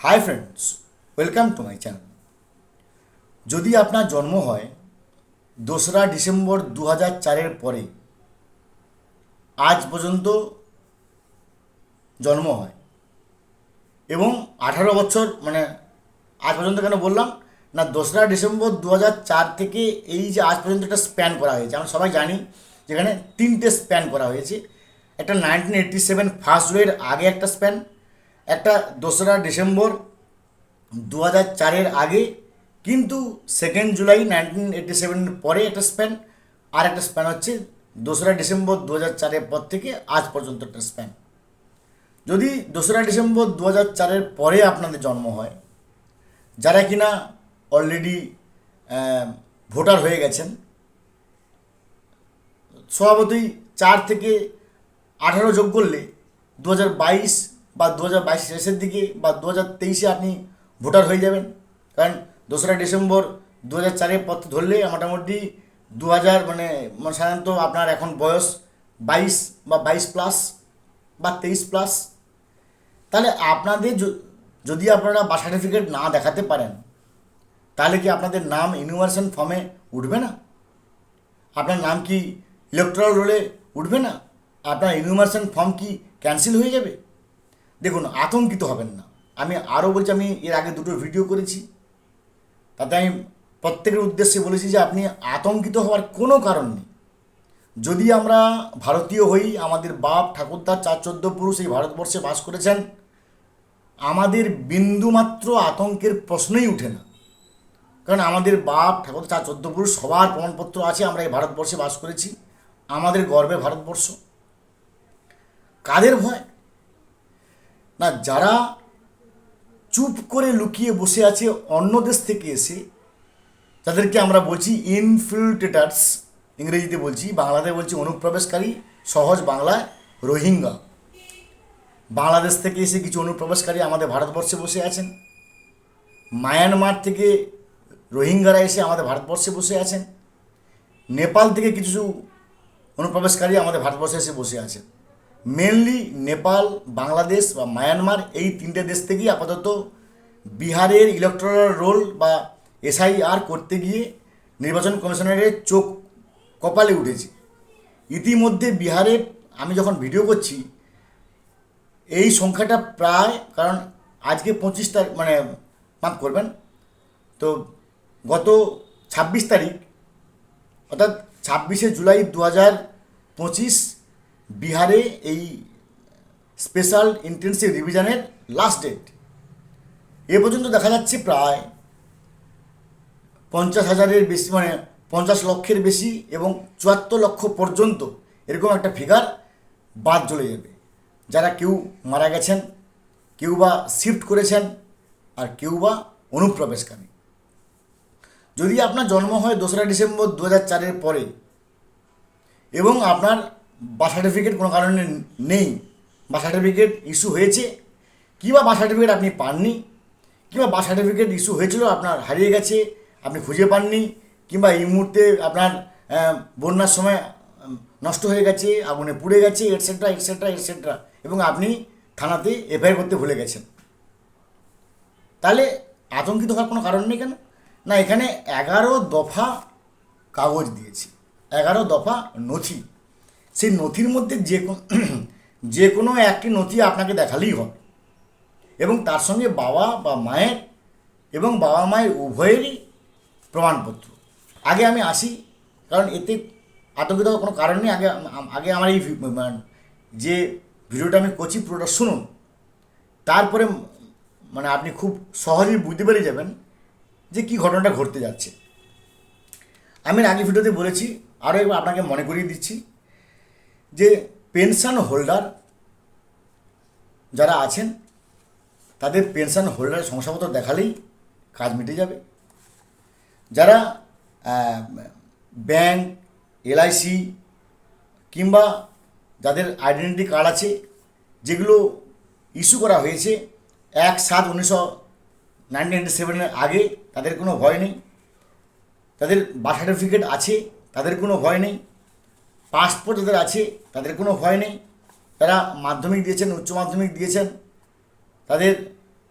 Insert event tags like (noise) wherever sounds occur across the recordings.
Hi friends welcome to my channel যদি আপনার জন্ম হয় দোসরা ডিসেম্বর দু হাজার চারের পরে, আজ পর্যন্ত জন্ম হয়, এবং আঠারো বছর মানে আজ পর্যন্ত কেন বললাম? না, দোসরা ডিসেম্বর দু হাজার চার থেকে এই যে আজ পর্যন্ত একটা স্প্যান করা হয়েছে। আমরা সবাই জানি যেখানে তিনটে স্প্যান করা হয়েছে। একটা নাইনটিন এইটটি সেভেন ফার্স্ট জুলাইয়ের আগে একটা স্প্যান একটা দোসরা ডিসেম্বর দু হাজার চারের আগে, কিন্তু সেকেন্ড জুলাই নাইনটিন এইটটি সেভেনের পরে একটা স্প্যান আর একটা স্প্যান হচ্ছে দোসরা ডিসেম্বর দু হাজার চারের পর থেকে আজ পর্যন্ত একটা স্প্যান যদি দোসরা ডিসেম্বর দু হাজার চারের পরে আপনাদের জন্ম হয়, যারা কিনা অলরেডি ভোটার হয়ে গেছেন, স্বভাবতই চার থেকে আঠারো যোগ করলে দু হাজার বাইশ বা দু হাজার বাইশ শেষের দিকে বা দু হাজার তেইশে আপনি ভোটার হয়ে যাবেন। কারণ দোসরা ডিসেম্বর দু হাজার চারের পথ ধরলে মোটামুটি দু হাজার মানে মানে সাধারণত আপনার এখন বয়স বাইশ বা বাইশ প্লাস বা তেইশ প্লাস। তাহলে আপনাদের যদি আপনারা বার্থ সার্টিফিকেট না দেখাতে পারেন, তাহলে কি আপনাদের নাম ইউনিভার্সাল ফর্মে উঠবে না? আপনার নাম কি ইলেকট্রাল রোলে উঠবে না? আপনার ইউনিভার্সাল ফর্ম কি ক্যান্সেল হয়ে যাবে? দেখুন, আতঙ্কিত হবেন না। আমি আরও বলছি, আমি এর আগে দুটো ভিডিও করেছি। তাতে আমি প্রত্যেকের উদ্দেশ্যে বলেছি যে আপনি আতঙ্কিত হওয়ার কোনো কারণ নেই। যদি আমরা ভারতীয় হই, আমাদের বাপ ঠাকুরদার চার চোদ্দ পুরুষ এই ভারতবর্ষে বাস করেছেন, আমাদের বিন্দুমাত্র আতঙ্কের প্রশ্নই উঠে না। কারণ আমাদের বাপ ঠাকুর চার চোদ্দ পুরুষ সবার প্রমাণপত্র আছে, আমরা এই ভারতবর্ষে বাস করেছি। আমাদের গর্বে ভারতবর্ষ। কাদের ভয়? না, যারা চুপ করে লুকিয়ে বসে আছে অন্য দেশ থেকে এসে, তাদেরকে আমরা বলছি ইনফিল্ট্রেটার্স ইংরেজিতে বলছি, বাংলাতে বলছি অনুপ্রবেশকারী, সহজ বাংলায় রোহিঙ্গা। বাংলাদেশ থেকে এসে কিছু অনুপ্রবেশকারী আমাদের ভারতবর্ষে বসে আছেন। মায়ানমার থেকে রোহিঙ্গারা এসে আমাদের ভারতবর্ষে বসে আছেন। নেপাল থেকে কিছু অনুপ্রবেশকারী আমাদের ভারতবর্ষে এসে বসে আছেন। মেনলি নেপাল বাংলাদেশ বা মায়ানমার এই তিনটে দেশ থেকেই আপাতত বিহারের ইলেকট্রাল রোল বা এসআইআর করতে গিয়ে নির্বাচন কমিশনারের চোখ কপালে উঠেছে। ইতিমধ্যে বিহারে আমি যখন ভিডিও করছি, এই সংখ্যাটা প্রায়, কারণ আজকে পঁচিশ তারিখ মানে মাফ করবেন, তো গত ছাব্বিশ তারিখ, অর্থাৎ ছাব্বিশে জুলাই দু হাজার পঁচিশ বিহারে এই স্পেশাল ইন্টেন্সিভ রিভিশনের লাস্ট ডেট। এ পর্যন্ত দেখা যাচ্ছে প্রায় পঞ্চাশ হাজারের বেশি মানে পঞ্চাশ লক্ষের বেশি এবং চুয়াত্তর লক্ষ পর্যন্ত এরকম একটা ফিগার বাদ চলে যাবে। যারা কেউ মারা গেছেন, কেউ বা শিফট করেছেন, আর কেউ বা অনুপ্রবেশকারী। যদি আপনার জন্ম হয় দোসরা ডিসেম্বর দু হাজার চারের পরে এবং আপনার বার্থ সার্টিফিকেট কোনো কারণে নেই। বার্থ সার্টিফিকেট ইস্যু হয়েছে, কিংবা বার্থ সার্টিফিকেট আপনি পাননি, কিংবা বার্থ সার্টিফিকেট ইস্যু হয়েছিল, আপনার হারিয়ে গেছে, আপনি খুঁজে পাননি, কিংবা এই মুহূর্তে আপনার বন্যার সময় নষ্ট হয়ে গেছে, আগুনে পুড়ে গেছে এটসেট্রা এটসেট্রা এটসেট্রা এবং আপনি থানাতে এফআইআর করতে ভুলে গেছেন। তাহলে আতঙ্কিত হওয়ার কোনো কারণ নেই কেন? না, এখানে এগারো দফা কাগজ দিয়েছি, এগারো দফা নথি। সেই নথির মধ্যে যে (clears throat) যে কোনো একটি নথি আপনাকে দেখালেই হবে। এবং তার সঙ্গে বাবা বা মায়ের এবং বাবা মায়ের উভয়েরই প্রমাণপত্র। আগে আমি আসি, কারণ এতে আতঙ্কিত কোনো কারণ নেই। আগে আগে আমার এই মানে যে ভিডিওটা আমি করছি পুরোটা শুনুন। তারপরে মানে আপনি খুব সহজেই বুঝতে পেরে যাবেন যে কী ঘটনাটা ঘটতে যাচ্ছে। আমি আগে ভিডিওতে বলেছি, আরও একবার আপনাকে মনে করিয়ে দিচ্ছি। যে পেনশন হোল্ডার যারা আছেন, তাদের পেনশন হোল্ডার শংসাপত্র দেখালেই কাজ মিটে যাবে। যারা ব্যাংক, এলআইসি কিংবা যাদের আইডেন্টি কার্ড আছে, যেগুলো ইস্যু করা হয়েছে, এক সাত উনিশশো নাইনটিন সেভেনের আগে তাদের কোনো ভয় নেই। তাদের বার্থ সার্টিফিকেট আছে, তাদের কোনো ভয় নেই। পাসপোর্ট যাদের আছে, তাদের কোনো ভয় নেই। তারা মাধ্যমিক দিয়েছেন, উচ্চ মাধ্যমিক দিয়েছেন। তাদের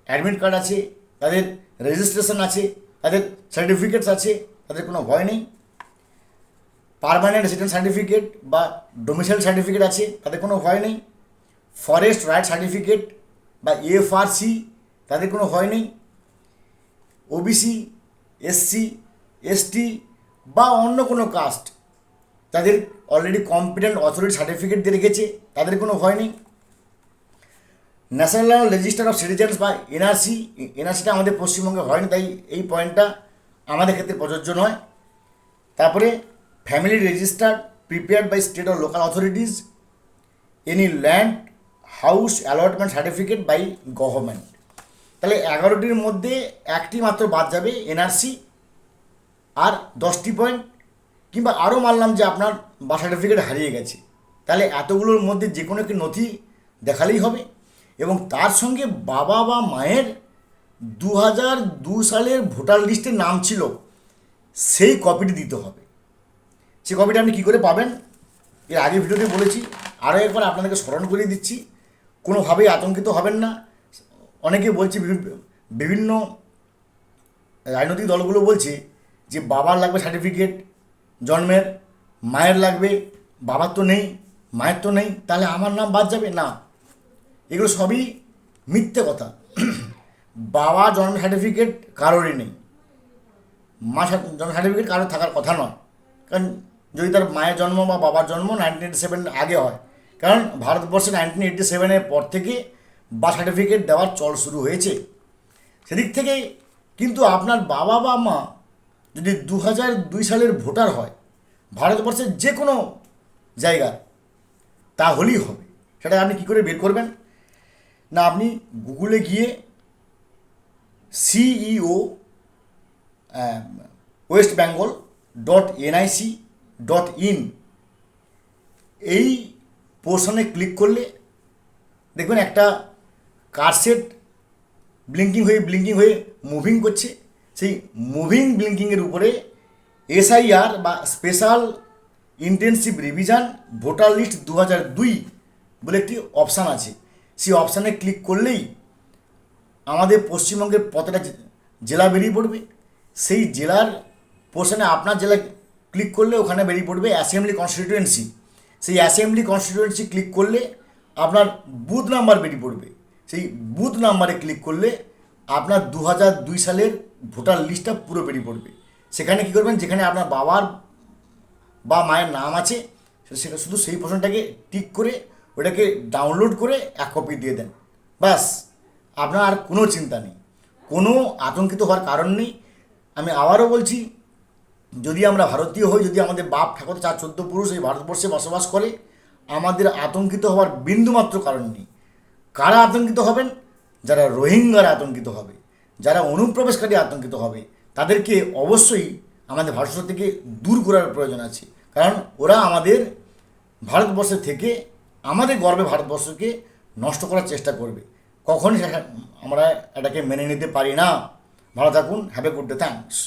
অ্যাডমিট কার্ড আছে, তাদের রেজিস্ট্রেশন আছে, তাদের সার্টিফিকেটস আছে, তাদের কোনো ভয় নেই। পারমানেন্ট রেসিডেন্ট সার্টিফিকেট বা ডোমিসাইল সার্টিফিকেট আছে, তাদের কোনো ভয় নেই। ফরেস্ট রাইট সার্টিফিকেট বা এফআরসি তাদের কোনো ভয় নেই। ওবিসি এসসি এসটি বা অন্য কোনো কাস্ট তাদের অলরেডি কম্পিটেন্ট অথরিটি সার্টিফিকেট দিয়ে রেখেছে, তাদের কোনো ভয় নেই। ন্যাশনাল রেজিস্টার অফ সিটিজেন্স বা এনআরসি এনআরসিটা আমাদের পশ্চিমবঙ্গে হয়নি তাই এই পয়েন্টটা আমাদের ক্ষেত্রে প্রযোজ্য নয়। তারপরে family register prepared by state or local authorities any land house allotment certificate by government তাহলে এগারোটির মধ্যে একটি মাত্র বাদ যাবে এনআরসি আর দশটি পয়েন্ট কিংবা আরও মানলাম যে আপনার বার্থ সার্টিফিকেট হারিয়ে গেছে। তাহলে এতগুলোর মধ্যে যে কোনো একটি নথি দেখালেই হবে। এবং তার সঙ্গে বাবা বা মায়ের দু হাজার দু সালের ভোটার লিস্টে নাম ছিল, সেই কপিটি দিতে হবে। সেই কপিটা আপনি কী করে পাবেন? এর আগে ভিডিওতে বলেছি আরও একবার আপনাদেরকে স্মরণ করিয়ে দিচ্ছি, কোনোভাবেই আতঙ্কিত হবেন না। অনেকে বলছে, বিভি- বিভিন্ন রাজনৈতিক দলগুলো বলছে যে বাবার লাগবে সার্টিফিকেট জন্মের মায়ের লাগবে, বাবার তো নেই, মায়ের তো নেই, তাহলে আমার নাম বাদ যাবে? না। এগুলো সবই মিথ্যে কথা। (clears throat) বাবা জন্ম সার্টিফিকেট কারোরই নেই। মা জন্ম সার্টিফিকেট কারোর থাকার কথা নয়। কারণ যদি তার মায়ের জন্ম বা বাবার জন্ম নাইনটিন এইটি সেভেন আগে হয়, কারণ ভারতবর্ষে নাইনটিন এইটি সেভেনের পর থেকে বা সার্টিফিকেট দেওয়ার চল শুরু হয়েছে। সেদিক থেকে কিন্তু আপনার বাবা বা মা যদি দু দুই সালের ভোটার হয় ভারতবর্ষের যে কোনো জায়গার তাহলেই হবে। সেটা আপনি কী করে বের করবেন? না, আপনি গুগলে গিয়ে CEO west Bengal dot NIC dot in এই পোর্শনে ক্লিক করলে দেখবেন একটা কারসেট ব্লিঙ্কিং হয়ে ব্লিঙ্কিং হয়ে মুভিং করছে। সেই মুভিং ব্লিঙ্কিংয়ের উপরে এসআইআর বা special intensive revision voter list দু হাজার দুই বলে একটি অপশান আছে। সেই অপশানে ক্লিক করলেই আমাদের পশ্চিমবঙ্গের জে- জেলা বেরিয়ে পড়বে। সেই জেলার পোর্শনে আপনার জেলা ক্লিক করলে ওখানে বেরিয়ে পড়বে অ্যাসেম্বলি কনস্টিটিউয়েন্সি সেই অ্যাসেম্বলি কনস্টিটিউয়েন্সি ক্লিক করলে আপনার বুথ নাম্বার বেরিয়ে পড়বে। সেই বুথ নাম্বারে ক্লিক করলে আপনার দু দুই সালের ভোটার লিস্টটা পুরো বেরিয়ে পড়বে। সেখানে কী করবেন? যেখানে আপনার বাবার বা মায়ের নাম আছে সেটা শুধু সেই পোর্শনটাকে টিক করে, ওটাকে ডাউনলোড করে এক কপি দিয়ে দেন। ব্যাস, আপনার আর কোনো চিন্তা নেই। কোনো আতঙ্কিত হওয়ার কারণ নেই। আমি আবারও বলছি, যদি আমরা ভারতীয় হই, যদি আমাদের বাপ ঠাকুর চার চোদ্দ পুরুষ এই ভারতবর্ষে বসবাস করে, আমাদের আতঙ্কিত হওয়ার বিন্দুমাত্র কারণ নেই। কারা আতঙ্কিত হবেন? যারা রোহিঙ্গারা আতঙ্কিত হবে, যারা অনুপ্রবেশকারী আতঙ্কিত হবে, তাদেরকে অবশ্যই আমাদের ভারতবর্ষ থেকে দূর করার প্রয়োজন আছে। কারণ ওরা আমাদের ভারতবর্ষ থেকে আমাদের গর্বে ভারতবর্ষকে নষ্ট করার চেষ্টা করবে। কখনই আমরা এটাকে মেনে নিতে পারি না। ভালো থাকুন। Have a good day thanks